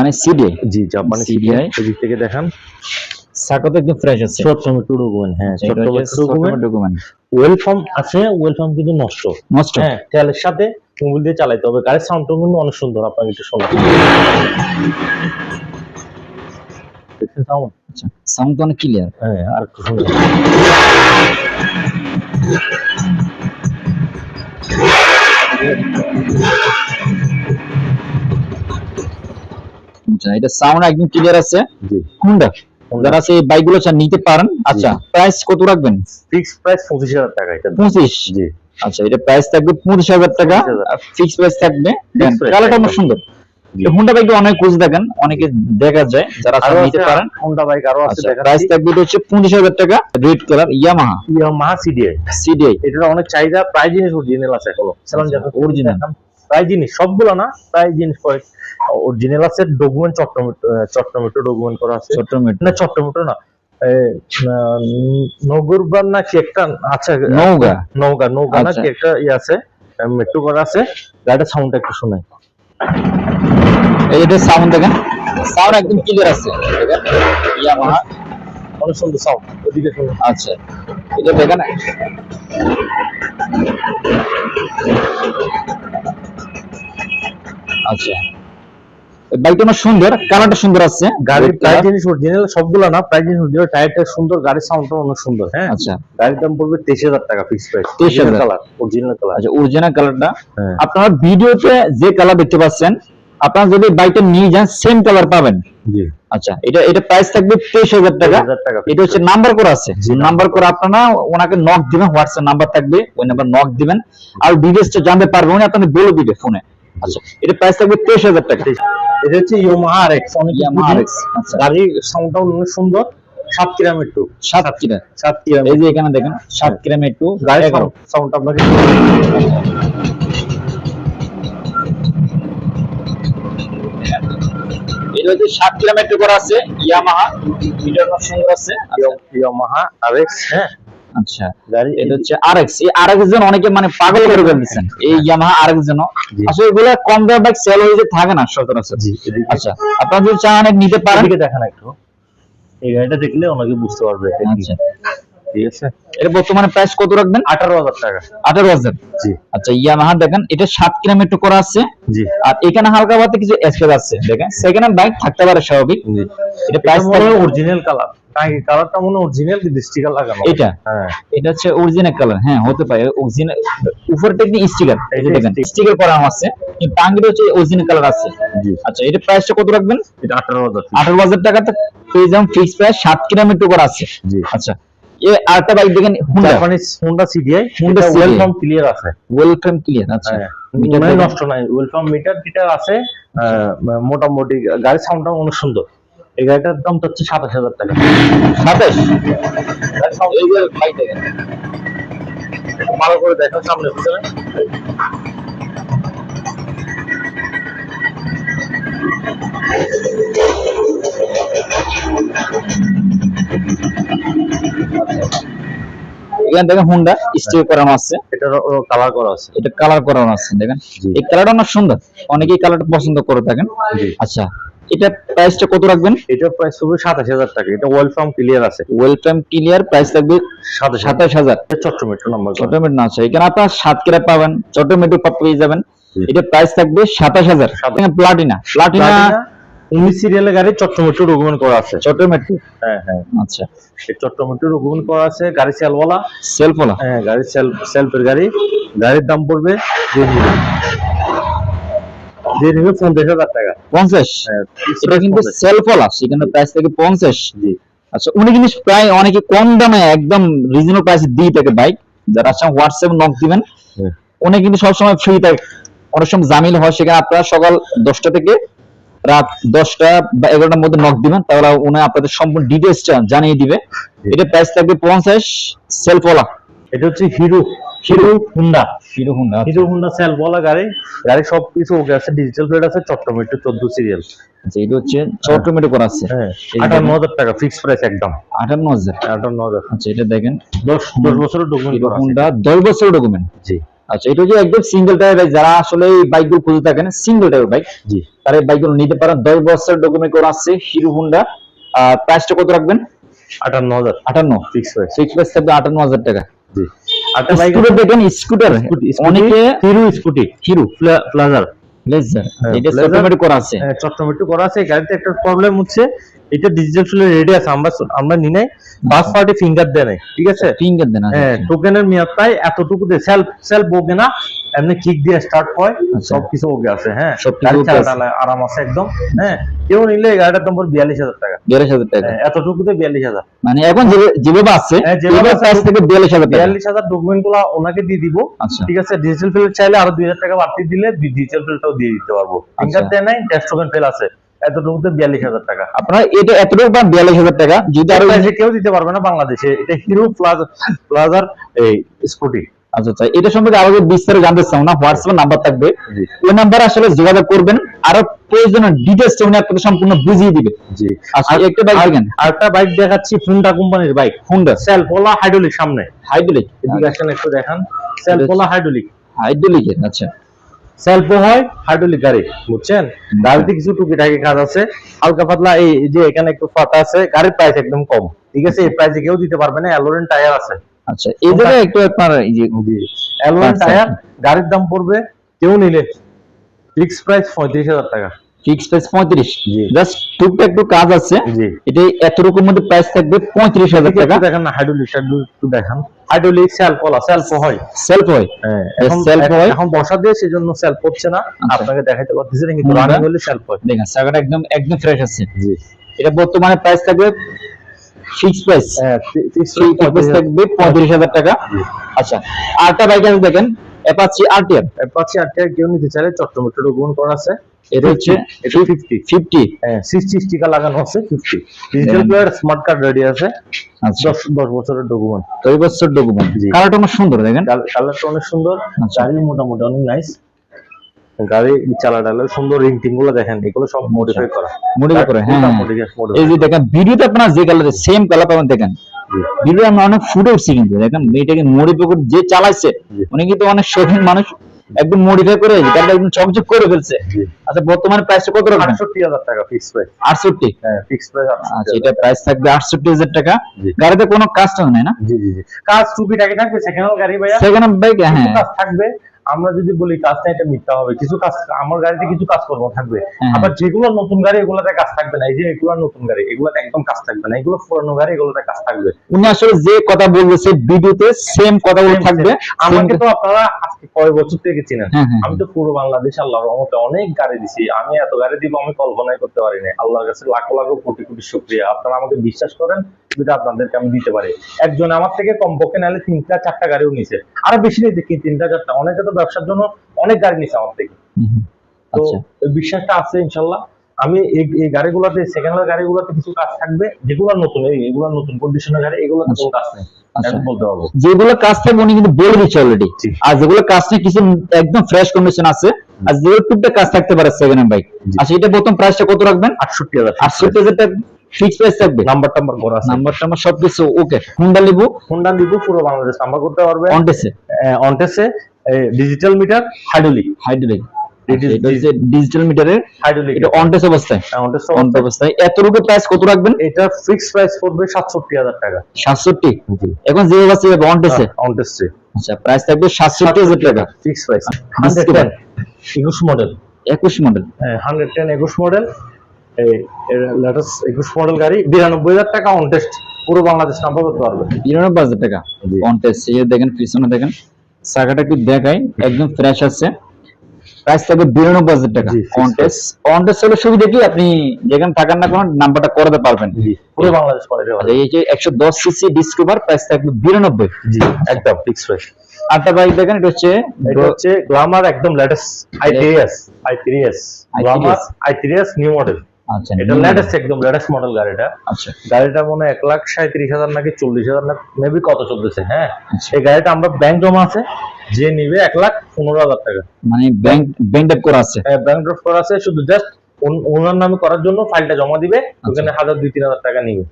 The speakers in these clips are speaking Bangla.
জাপানি সিডিআই জি জাপানি CDI এদিক থেকে দেখান। সাকো তো একদম ফ্রেশ আছে। ছোট্ট টু ডকুমেন্ট হ্যাঁ ছোট্ট ডকুমেন্ট ডকুমেন্ট ওয়েলফার্ম আছে ওয়েলফার্ম কিন্তু নষ্ট। নষ্ট? হ্যাঁ তেলের সাথে মোবাইল দিয়ে চালাইতে হবে। গাড়ির সাউন্ডটাও কিন্তু অনেক সুন্দর আপনাকে একটু শোনা দেখছেন sound? আচ্ছা সাউন্ড অনেক ক্লিয়ার হ্যাঁ আর একটু আচ্ছা এটা সাউন্ড একদম ক্লিয়ার আছে। জি। হুন্ডা যারা আছে এই বাইকগুলো চান নিতে পারেন। আচ্ছা প্রাইস কত রাখবেন? ফিক্স প্রাইস পঁচিশ হাজার টাকা এটা পঁচিশ? জি। আচ্ছা এটা প্রাইস থাকবে পঁচিশ হাজার টাকা। ফিক্স প্রাইস থাকবে কালারটা অনেক সুন্দর। হুন্ডা বাইকটা অনেক খুঁজে দেখেন অনেকে দেখা যায় যারা নিতে পারেন। হোন্ডা বাইক আরও আছে আচ্ছা প্রাইস থাকবে হচ্ছে পঁচিশ হাজার টাকা রেড কালার ইয়ামাহা মাহা সিডিআই সিডিআই এটার অনেক চাহিদা প্রায় জিনিস অরিজিনাল আছে এখনও। সেরকম আচ্ছা। প্রায় জিনিস সবগুলো না প্রায় জিনিস অরিজিনাল আছে ডকুমেন্ট চট্টমেটো চট্টমেটো ডকুমেন্ট করা আছে। ছোট্ট না চট্টমেটো না নগরবার না কি একটা আছে? নৌগা নৌকা নৌকা না আচ্ছা। কি একটা ইয়ে আছে মেট্রো করা আছে গাড়িটার সাউন্ড একটু শোনাই এই এটা সাউন্ড দেখেন সাউন্ড একদম ক্লিয়ার আছে। দেখেন ইয়ামাহা অনেক সুন্দর সাউন্ড ওদিকে শুনুন। আচ্ছা এটা দেখেন। আচ্ছা। বাইকটা অনেক সুন্দর কালারটা সুন্দর আছে। গাড়ির প্রায় জিনিস অরিজিনাল সবগুলো না প্রায় জিনিস অরিজিনাল টায়ারটা সুন্দর গাড়ির সাউন্ডটা অনেক সুন্দর হ্যাঁ? আচ্ছা। গাড়ির দাম পড়বে তেইশ হাজার টাকা fix price 23,000 colour original colour আচ্ছা অরিজিনাল কালারটা হ্যাঁ। আপনারা ভিডিওতে যে কালার দেখতে পাচ্ছেন আপনারা যদি বাইকটা নিয়ে যান সেম কালার পাবেন। জি। আচ্ছা এটা এটা প্রাইস থাকবে তেইশ হাজার টাকা। এটা হচ্ছে নাম্বার করা আছে। নাম্বার করে আপনারা ওনাকে নক দিবেন হোয়াটসঅ্যাপ নাম্বার থাকবে ওই নাম্বার নক দিবেন। আর ডিটেলসটা জানতে পারবেন উনি আপনাদের বলে দিবে ফোনে আচ্ছা এটা প্রাইস থাকবে তেইশ হাজার টাকা। এটা হচ্ছে ইয়োমাহা আরএক্স অনেক Yamaha RX, আচ্ছা। গাড়ির সাউন্ডটা অনেক সুন্দর। সাত কিরাম একটু সাত কিনা সাত কিরাম এই যে এখানে দেখেন সাত গ্রাম একটু গাড়ির সাউন্ড আপনাকে এটা হচ্ছে সাত গ্রাম একটু আছে ইয়ামাহা অনেক সুন্দর আছে। আরএক্স হ্যাঁ। আচ্ছা। এটা হচ্ছে আরএক্স এই আরএক্স জন অনেকে মানে পাগল করে ফেলতেছেন এই ইয়ামাহা আরএক্স জন আসলে এগুলো কম দামে বাইক সেল হয়ে থাকে না সচরাচর। আচ্ছা আপনারা যদি চান নিতে পারেন। এদিকে একটু। এই গাড়িটা দেখলে অনেকে বুঝতে পারবে আচ্ছা। ঠিক আছে? এটা বর্তমানে প্রাইস কত রাখবেন? আঠারো হাজার টাকা। আঠারো হাজার? জি। আচ্ছা ইয়ামাহা দেখেন এটা সাত কিলোমিটার একটু করা আছে। জি। আর এখানে হালকা কিছু আছে দেখেন। সেখানে বাইক থাকতে পারে স্বাভাবিক। এটা প্রাইস মনে অরিজিনাল কালার কালারটা মনে অরিজিনাল কিন্তু স্টিকার লাগানো। এটা? হ্যাঁ। এটা হচ্ছে অরিজিনাল কালার হ্যাঁ হতে পারে। অরিজিনাল উপরটা একটি স্টিকার এই যে দেখেন স্টিকার করা আছে। কিন্তু টাঙ্গিটা হচ্ছে অরিজিনাল কালার আছে। আচ্ছা এটা প্রাইসটা কত রাখবেন? এটা আঠারো হাজার আঠারো পেয়ে যাবেন ফিক্স প্রাইস সাত কিলোমিটার করা আছে। জি। আচ্ছা এ আরেকটা বাইক দেখেন Honda Honda CDI Honda clear আছে। ক্লিয়ার আচ্ছা। হ্যাঁ মিটার মানে নষ্ট নাই। মিটার আছে মোটামুটি গাড়ির সাউন্ডটা অনেক সুন্দর। এই গাড়িটার দাম তো হচ্ছে সাতাশ হাজার টাকা। সাতাশ? এই দেখেন। ভালো করে দেখো সামনে পিছনে। এখানে দেখেন হুন্ডা স্টিকার করানো আছে। এটার কালার করা আছে। এটা কালার করানো আছে দেখেন। এই কালারটা অনেক সুন্দর। অনেকেই কালারটা পছন্দ করে থাকেন। আচ্ছা। এটা প্রাইসটা কত রাখবেন? এটা প্রাইস হবে সাতাশ হাজার টাকা। এটা ওয়েল ওয়েলকাম ক্লিয়ার আছে। ওয়েল ওয়েলকাম ক্লিয়ার প্রাইস থাকবে সাতাশ সাতাশ হাজার। চট্টমেট্রো নাম্বার চট্টমেট না আছে। এখানে আপনার সাত কেরা পাবেন চট্টমেটু পেয়ে যাবেন। এটা প্রাইস থাকবে সাতাশ হাজার। সাতাশ। প্লাটিনা প্লাটিনা উনিশ সিরিয়ালের গাড়ি চট্টমেট্রো ডকুমেন্ট করা আছে। চট্টমেটু হ্যাঁ হ্যাঁ। আচ্ছা। চট্টমেট্রো ডকুমেন্ট করা আছে। গাড়ি সেলওয়ালা সেলফ হলো হ্যাঁ গাড়ি সেলফ সেলফের গাড়ি। গাড়ির দাম পড়বে দিয়ে নিবে পঞ্চাশ হাজার টাকা। পঞ্চাশ? হ্যাঁ, এটা কিন্তু সেলফ হলো সেখানে প্রাইস থেকে পঞ্চাশ। জি। আচ্ছা উনি কিন্তু প্রায় অনেকে কম দামে একদম রিজনেবল প্রাইসে দিয়ে থাকে বাইক যারা আচ্ছা হোয়াটসঅ্যাপ নক দিবেন। উনি কিন্তু সবসময় ফ্রি থাকে। অনেক সময় জামিল হয় সেখানে আপনারা সকাল দশটা থেকে রাত দশটা বা এগারোটার মধ্যে নক দিবেন। তাহলে উনি আপনাদের সম্পূর্ণ ডিটেলসটা জানিয়ে দিবে। এটা প্রাইস থাকবে পঞ্চাশ সেলফ ওলা এটা হচ্ছে hero hero Honda. Hero Honda hero Honda সেলফওয়ালা গাড়ি গাড়ি। সব কিছু ওকে আছে ডিজিটাল প্লেট আছে চট্টমেট্রো চোদ্দ সিরিয়াল আচ্ছা হচ্ছে চট্টমেটো করা আছে। আটান্ন হাজার টাকা ফিক্স প্রাইস একদম। আটান্ন হাজার। আটান্ন হাজার। আচ্ছা এটা দেখেন। দশ দশ বছরের ডকুমেন্ট হিরো করা আছে। হুন্ডা দশ বছর ডকুমেন্ট জি। আচ্ছা এটা হচ্ছে একদম সিঙ্গেল টায়ার বাইক যারা আসলে এই বাইকগুলো খুঁজে থাকেন সিঙ্গেল টায়ার বাইক জি। তারা এই বাইকগুলো নিতে পারেন। দশ বছর ডকুমেন্ট করা আছে হিরো হুন্ডা। প্রাইসটা কত রাখবেন? আটান্ন হাজার। আটান্ন। ফিক্স প্রাইস সিক্স প্রাইস থাকবে আটান্ন হাজার টাকা। জি। স্কুটার দেখেন স্কুটার। অনেকে হিরো স্কুটি। হিরো প্লাজার প্লেজার হ্যাঁ, এটা অটোমেটিক করা আছে। অটোমেটিক করা আছে গাড়িতে একটা প্রবলেম হচ্ছে। এটা ডিজিটাল ফুলের রেডি আছে আমরা আমরা নি নাই বাস পার্টি ফিঙ্গার দেয় নাই ঠিক আছে? ফিঙ্গার দেন আচ্ছা, হ্যাঁ টোকেনের মেয়াদ প্রায় এতটুকু দিয়ে সেলফ সেলফ ওকে না এমনি কিক দিয়ে স্টার্ট হয় আচ্ছা। সবকিছু ওকে আছে হ্যাঁ। সবকিছু। আরাম আছে একদম হ্যাঁ। কেউ নিলে গাড়িটার দাম পড়বে বিয়াল্লিশ হাজার টাকা। বিয়াল্লিশ হাজার টাকা। হ্যাঁ, এতটুকুতে বিয়াল্লিশ হাজার। মানে এখন যেভাবে আছে হ্যাঁ, থেকে বিয়াল্লিশ হাজার বিয়াল্লিশ হাজার ডকুমেন্টগুলো ওনাকে দিয়ে দিব আচ্ছা। ঠিক আছে? ডিজিটাল ফিল চাইলে আরও দুই হাজার টাকা বাড়তি দিলে ডিজিটাল ফিলটাও দিয়ে দিতে পারব। ফিঙ্গার দেয় নাই টেস্ট টোকেন ফেল আছে। এতটুকুতে বিয়াল্লিশ হাজার টাকা। আপনারা এটা এতটুকু বিয়াল্লিশ হাজার টাকা? যদি আরও কেউ দিতে পারবে না বাংলাদেশে। এটা হিরো প্লাজা প্লাজার এই স্কুটি আচ্ছা আচ্ছা। এটা সম্পর্কে আরও বিস্তারিত জানতে চাও না হোয়াটসঅ্যাপ নাম্বার থাকবে। ওই নাম্বারে আসলে যোগাযোগ করবেন। আরও প্রয়োজনীয় ডিটেলস উনি আপনাদের সম্পূর্ণ বুঝিয়ে দিবে। জি। আচ্ছা একটা বাইক দেখেন। আরেকটা বাইক দেখাচ্ছি হুন্ডা কোম্পানির বাইক হুন্ডা সেলফ ওলা হাইড্রোলিক সামনে। হাইড্রোলিক এদিকে আসেন একটু দেখান। সেলফ ওলা হাইড্রোলিক হাইড্রোলিকের আচ্ছা। সেলফও হয় হাইড্রোলিক গাড়ি বুঝছেন? গাড়িতে কিছু টুকিটাকি কাজ আছে। হালকা পাতলা এই যে এখানে একটু ফাটা আছে গাড়ির প্রাইস একদম কম। ঠিক আছে? এই প্রাইসে কেউ দিতে পারবে না অ্যালোরেন টায়ার আছে। আচ্ছা এই জায়গায় একটু আপনার এই যে অ্যালোরেন। টায়ার গাড়ির দাম পড়বে কেউ নিলে। ফিক্স প্রাইস পঁয়ত্রিশ হাজার টাকা। ফিক্স প্রাইস পঁয়ত্রিশ। জাস্ট টুকটাক একটু কাজ আছে। এটা এতটুকুর মধ্যে প্রাইস থাকবে পঁয়ত্রিশ হাজার টাকা। দেখেন না হাইড্রোলিক হাইড্রোলিক একটু দেখান। হাইড্রোলিক সেলফ ওলা সেলফ হয়। সেলফ হয়। হ্যাঁ self হয়? এখন বসা দিয়ে সেজন্য সেলফ হচ্ছে না। আচ্ছা। আপনাকে দেখাইতে পারতেছি না কিন্তু রানিং হলে সেলফ হয়। দেখেন চাকাটা একদম একদম ফ্রেশ আছে। জি। এটা বর্তমানে প্রাইস থাকবে ফিক্স প্রাইস হ্যাঁ ফিক্স প্রাইস থাকবে। পঁয়ত্রিশ হাজার টাকা। আচ্ছা আরটা বাইক আছে দেখেন। অ্যাপাচি আরটিআর অ্যাপাচি আরটিএম কেউ নিতে চাইলে চট্টমেট্রো গুণ করা আছে। এটা হচ্ছে এটা ফিফটি ফিফটি হ্যাঁ সিক্সটি স্টিকার লাগানো আছে fifty digital player smart card ready আছে। আচ্ছা। দশ দশ বছরের ডকুমেন্ট তো এই বছর ডকুমেন্ট। কালারটা অনেক সুন্দর দেখেন কালারটা অনেক সুন্দর। চারি মোটামুটি অনেক নাইস গাড়ি চালাটালে সুন্দর রিং টিংগুলো দেখেন এগুলো সব মডিফাই করা। মডিফাই করে হ্যাঁ। হ্যাঁ। এই যে দেখেন ভিডিওতে আপনারা যে কালার সেম কালার পাবেন দেখেন। ভিডিও আমরা অনেক ফুটে উঠছি কিন্তু দেখেন মেয়েটাকে মডিফাই করে যে চালাইছে উনি কিন্তু অনেক শৌখিন মানুষ একদম মডিফাই করে গাড়িটা একদম চকচক করে ফেলছে। আচ্ছা বর্তমানে প্রাইসটা কত আটষট্টি হাজার টাকা ফিক্স প্রাইস আটষট্টি? হ্যাঁ ফিক্স প্রাইস আচ্ছা এটা প্রাইস থাকবে আটষট্টি হাজার টাকা। গাড়িতে কোনো কাস্টম নাই না? জি জি জি। কাজ টুপিটাকে থাকবে সেকেন্ড গাড়ি ভাইয়া। সেকেন্ড বাইক হ্যাঁ। কাজ থাকবে আমরা যদি বলি কাজটা এটা মিথ্যা হবে। কিছু কাজ আমার গাড়িতে কিছু কাজ করব থাকবে। হ্যাঁ। আবার যেগুলো নতুন গাড়ি এগুলোতে কাজ থাকবে না। এই যে এগুলো নতুন গাড়ি এগুলোতে একদম কাজ থাকবে না। এগুলো পুরানো গাড়ি এগুলোতে কাজ থাকবে। উনি আসলে যে কথা বলতেছে ভিডিওতে সেম কথাগুলো থাকবে। আমাকে তো আপনারা আজকে কয় বছর থেকে চিনেন? হ্যাঁ, হ্যাঁ। আমি তো পুরো বাংলাদেশ আল্লাহর রহমতে অনেক গাড়ি দিছি। আমি এত গাড়ি দিব আমি কল্পনাই করতে পারি না আল্লাহর কাছে লাখো লাখো কোটি কোটি শুক্রিয়া। আপনারা আমাকে বিশ্বাস করেন যেটা আপনাদেরকে আমি দিতে পারি। একজন আমার থেকে কমপক্ষে নাহলে তিনটা চারটা গাড়িও নিছে। আরও বেশি নিতে কি তিনটা চারটা। অনেকে তো ব্যবসার জন্য অনেক গাড়ি নিছে আমার থেকে। তো আচ্ছা। বিশ্বাসটা আছে ইনশাল্লাহ। আমি এই গাড়িগুলোতে সেকেন্ড হ্যান্ড গাড়িগুলোতে কিছু কাজ থাকবে যেগুলো নতুন এই এগুলো নতুন কন্ডিশনের গাড়ি এগুলোতে কোনো কাজ নেই। আচ্ছা। এখন বলতে পারব যেগুলো কাজ থাকবে উনি কিন্তু বলে দিচ্ছে অলরেডি আর যেগুলো কাজ নেই কিছু একদম ফ্রেশ কন্ডিশন আছে। আর যেগুলো টুকটাক কাজ থাকতে পারে সেকেন্ড হ্যান্ড বাইক আচ্ছা এটা প্রথম প্রাইসটা কত রাখবেন? আটষট্টি হাজার আটষট্টি হাজার টাকা। ফিক্স প্রাইস থাকবে? নাম্বার টাম্বার করা আছে। নাম্বার টাম্বার সবকিছু ওকে হুন্ডা লিবু হোন্ডা লিবু পুরো বাংলাদেশ নাম্বার করতে পারবে। অনটেসে অনটেসে digital meter hydraulic hydraulic digital মিটারের হাইড্রোলিক এটা অনটেস অবস্থায়। অন অবস্থায়। এতটুকু প্রাইস কত রাখবেন? এটা ফিক্স প্রাইস পড়বে সাতষট্টি হাজার টাকা। সাতষট্টি? এখন যে আছে অনটেসে অনটেসে আচ্ছা প্রাইস থাকবে সাতষট্টি হাজার টাকা। ফিক্স প্রাইস বুঝতে হান্ড্রেড টেন পারলাম। একুশ মডেল একুশ মডেল হান্ড্রেড টেন একুশ মডেল এই লেটেস্ট একুশ মডেল গাড়ি বিরানব্বই হাজার টাকা অন টেস্ট পুরো বাংলাদেশ নাম্বার করতে পারবে। নিরানব্বই হাজার টাকা জি। অনটেস এই দেখেন পিছনে দেখেন চাকাটা একটু দেখাই একদম ফ্রেশ আছে। প্রাইস থাকবে বিরানব্বই হাজার টাকা হলে সুবিধা কি? আপনি যেখানে থাকার না কোনো নাম্বারটা করাতে পারবেন। পুরো বাংলাদেশ করে এই যে একশো দশ সিসি ডিসকভার প্রাইস থাকবে বিরানব্বই। জি একদম ফিক্স প্রাইস আটটা বাইক দেখেন এটা হচ্ছে এটা হচ্ছে গ্লামার একদম latest I three S I three S i3s Glamour I three S new model আচ্ছা এটা লেটেস্ট একদম লেটেস্ট মডেল গাড়িটা। আচ্ছা। গাড়িটা মনে এক লাখ সাঁত্রিশ হাজার নাকি চল্লিশ হাজার না মেবি কত চলতেছে হ্যাঁ? আচ্ছা। এই গাড়িটা আমরা ব্যাংক জমা আছে যে নিবে এক লাখ পনেরো হাজার টাকা। মানে ব্যাংক ব্যাংক আপ করা আছে? ব্যাংক ড্রপ করা আছে শুধু জাস্ট ওনার নামে করার জন্য ফাইলটা জমা দিবে ওখানে হাজার দুই তিন হাজার টাকা নিবে।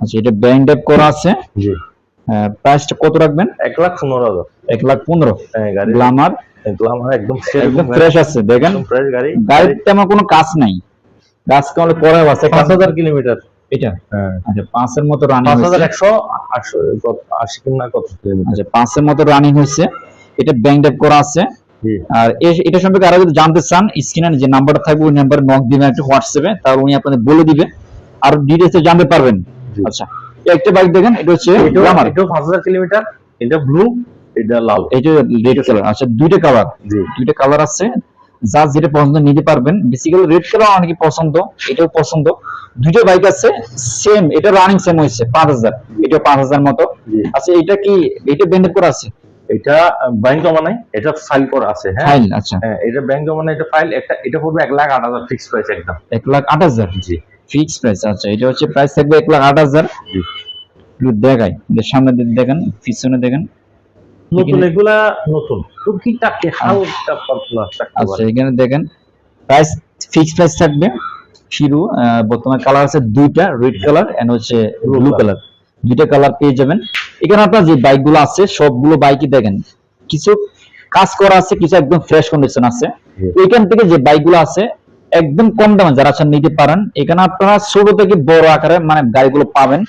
আচ্ছা এটা ব্যাংক আপ করা আছে? জি। প্রাইসটা কত রাখবেন? এক লাখ পনেরো হাজার। এক লাখ পনেরো? হ্যাঁ গাড়ি গ্লামার আমার একদম একদম ফ্রেশ আছে দেখেন। ফ্রেশ গাড়ি। গাড়ির তেমন কোনো কাজ নাই। কাজ পরে আছে পাঁচ হাজার কিলোমিটার। এটা? হ্যাঁ। আচ্ছা পাঁচের মতো রানিং পাঁচ হাজার একশো আশি কত কিলোমিটার? আচ্ছা পাঁচের মতো রানিং হয়েছে। এটা ব্যাংক ডেপ করা আছে। আর এটা সম্পর্কে আরও যদি জানতে চান স্ক্রিনে যে নাম্বারটা থাকবে ওই নাম্বারে নক দিবেন একটু হোয়াটসঅ্যাপে তাহলে উনি আপনাদের বলে দিবে। আর ডিটেলসে জানতে পারবেন। আচ্ছা একটা বাইক দেখেন এটা হচ্ছে গ্লামার পাঁচ হাজার কিলোমিটার এটা ব্লু এটা লাল। এটা রেড কালার আচ্ছা দুইটা কালার দুইটা কালার আছে। যা যেটা পছন্দ নিতে পারবেন। বেসিক্যালি রেড কালার অনেকে পছন্দ এটাও পছন্দ। দুইটা বাইক আছে সেম এটা রানিং সেম হয়েছে পাঁচ হাজার। এটা পাঁচ হাজার মতো। আচ্ছা এটা কি এটা ব্যান্ডেড করা আছে? এটা ব্যাংক জমা নাই এটা ফাইল করা আছে হ্যাঁ? ফাইল আচ্ছা। হ্যাঁ এটা ব্যাংক জমা নাই এটা ফাইল একটা এটা পড়বে এক লাখ আট হাজার ফিক্স প্রাইস একদম। এক লাখ আট হাজার? জি। ফিক্স প্রাইস আচ্ছা এটা হচ্ছে প্রাইস থাকবে এক লাখ আট হাজার। জি। একটু দেখাই সামনে দেখেন পিছনে দেখেন। নতুন এগুলা নতুন। টুকিটাক হালকা পাতলা আচ্ছা এখানে দেখেন প্রাইস ফিক্স প্রাইস থাকবে শিরু বর্তমানে কালার আছে দুইটা রেড কালার এন্ড হচ্ছে ব্লু কালার দুইটা কালার পেয়ে যাবেন। এখানে আপনার যে বাইকগুলো আছে সবগুলো বাইকই দেখেন কিছু কাজ করা আছে কিছু একদম ফ্রেশ কন্ডিশন আছে। এখান থেকে যে বাইকগুলো আছে একদম কম দামে যারা চান নিতে পারেন। এখানে আপনারা ছোট থেকে বড় আকারে মানে গাড়িগুলো পাবেন।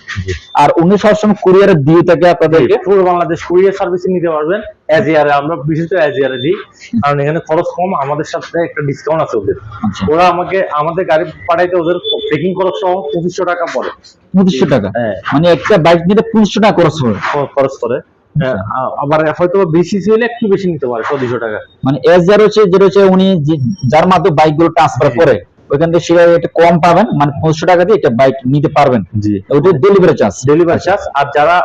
আর উনি সবসময় কুরিয়ারে দিয়ে থাকে আপনাদেরকে। পুরো বাংলাদেশ কুরিয়ার সার্ভিসিং নিতে পারবেন। ইয়ারে আমরা বিশেষ করে ইয়ারে দিই। কারণ এখানে খরচ কম আমাদের সাথে একটা ডিসকাউন্ট আছে ওদের। আচ্ছা। ওরা আমাকে আমাদের গাড়ি পাঠাইতে ওদের পেকিং খরচ সহ পঁচিশশো টাকা পড়ে। পঁচিশশো টাকা? হ্যাঁ। মানে একটা বাইক নিতে পঁচিশশো টাকা খরচ খ- খরচ করে আবার হয়তো বেশি হলে একটু বেশি নিতে পারে চোদ্দশো টাকা। মানে এস যার হচ্ছে যেটা হচ্ছে উনি যার মাধ্যমে বাইকগুলো ট্রান্সফার করে ওইখান থেকে সেটা একটা কম পাবেন মানে পঁচিশশো টাকা দিয়ে একটা বাইক নিতে পারবেন। জি। ওইটা ডেলিভারি চার্জ ডেলিভারি চার্জ আর যারা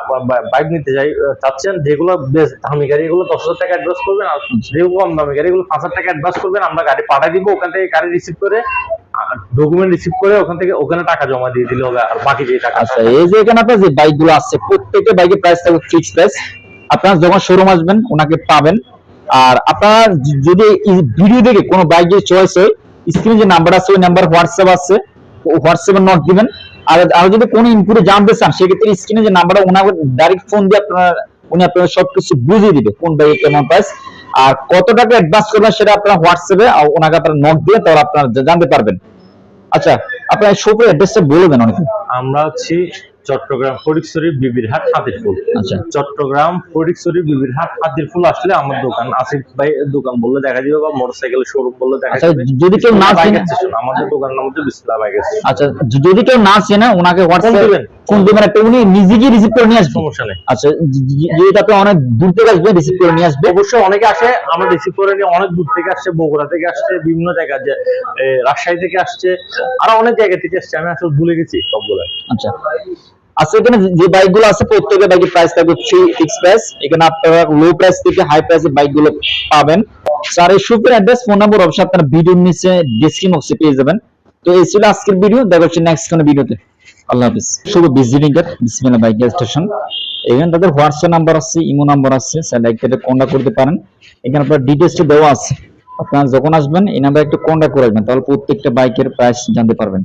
বাইক নিতে যাই চাচ্ছেন যেগুলো বেশ দামি গাড়ি এগুলো দশ হাজার টাকা অ্যাডভান্স করবেন আর যেগুলো কম দামি গাড়ি এগুলো পাঁচ হাজার টাকা অ্যাডভান্স করবেন আমরা গাড়ি পাঠিয়ে দিব ওখান থেকে গাড়ি রিসিভ করে ডকুমেন্ট রিসিভ করে ওখান থেকে ওখানে টাকা জমা দিয়ে দিলে হবে আর বাকি যে টাকা আচ্ছা এই যে এখানে আপনার যে বাইকগুলো আছে প্রত্যেকটা বাইকের প্রাইস থাকবে ফিক্স প্রাইস আপনারা যখন শোরুম আসবেন, ওনাকে পাবেন। আর আপনারা যদি ভিডিও দেখে কোনো বাইক যদি চয়েস হয় স্ক্রিনে যে নাম্বার আছে, ওই নাম্বার হোয়াটসঅ্যাপ আছে হোয়াটসঅ্যাপে নোট দিবেন। আর আর যদি কোনো ইনপুটে জানতে চান, সেক্ষেত্রে স্ক্রিনে যে নাম্বারটা ওনাকে ডাইরেক্ট ফোন দিয়ে আপনারা, উনি আপনারা সবকিছু বুঝিয়ে দিবে, কোন বাইকে কেমন প্রাইস আর কত টাকা অ্যাডভান্স করবেন সেটা আপনারা হোয়াটসঅ্যাপে ওনাকে আপনারা নোট দিয়ে তাহলে আপনারা জানতে পারবেন। আচ্ছা আপনার শপের অ্যাড্রেসটা বলে দেন অনেকে আমরা হচ্ছি চট্টগ্রাম ফটিকছড়ি বিবিরহাট হাতিরপুল। আচ্ছা। চট্টগ্রাম ফটিকছড়ি বিবিরহাট হাতিরপুল আসলে আমার দোকান। আসিফ ভাই দোকান বললে দেখা দিবে বা মোটরসাইকেল শোরুম বললে দেখা আচ্ছা যাবে যদি কেউ না চেনে আমাদের দোকান নাম হচ্ছে বিসলা বাইক আচ্ছা যদি কেউ না চেনে ওনাকে হোয়াটসঅ্যাপ দিবেন? কোন দিবেন একটা উনি নিজে গিয়ে রিসিভ করে নিয়ে আসবেন সমস্যা নেই। আচ্ছা যেহেতু আপনি অনেক দূর থেকে আসবেন রিসিভ করে নিয়ে আসবে। অবশ্যই অনেকে আসে আমরা রিসিভ করে নিয়ে অনেক দূর থেকে আসছে বগুড়া থেকে আসছে বিভিন্ন জায়গা যে রাজশাহী থেকে আসছে আরও অনেক জায়গা থেকে আসছে আমি আসলে ভুলে গেছি সবগুলো। আচ্ছা। আচ্ছা এখানে যে- যে বাইকগুলো আছে, প্রত্যেকের বাইকের প্রাইস থাকবে ফ্রি ফিক্স প্রাইস এখানে আপনারা লো প্রাইস থেকে হাই প্রাইসের বাইকগুলো পাবেন। স্যার এই সুপের অ্যাড্রেস ফোন নাম্বার অবশ্যই আপনারা ভিডিওর নিচে ডেসক্রিপশন বক্সে পেয়ে যাবেন। তো এই ছিল আজকের ভিডিও দেখা হচ্ছে নেক্সট কোনো ভিডিওতে আল্লাহ হাফিজ। শুভ visiting card Bismillah bike station এখানে তাদের হোয়াটসঅ্যাপ নাম্বার আছে ইমো নাম্বার আছে স্যার এক কন্ট্যাক্ট করতে পারেন। এখানে আপনার ডিটেলসটা দেওয়া আছে। আপনারা যখন আসবেন, এই নাম্বারে একটু কন্ট্যাক্ট করে আসবেন তাহলে প্রত্যেকটা বাইকের প্রাইস জানতে পারবেন।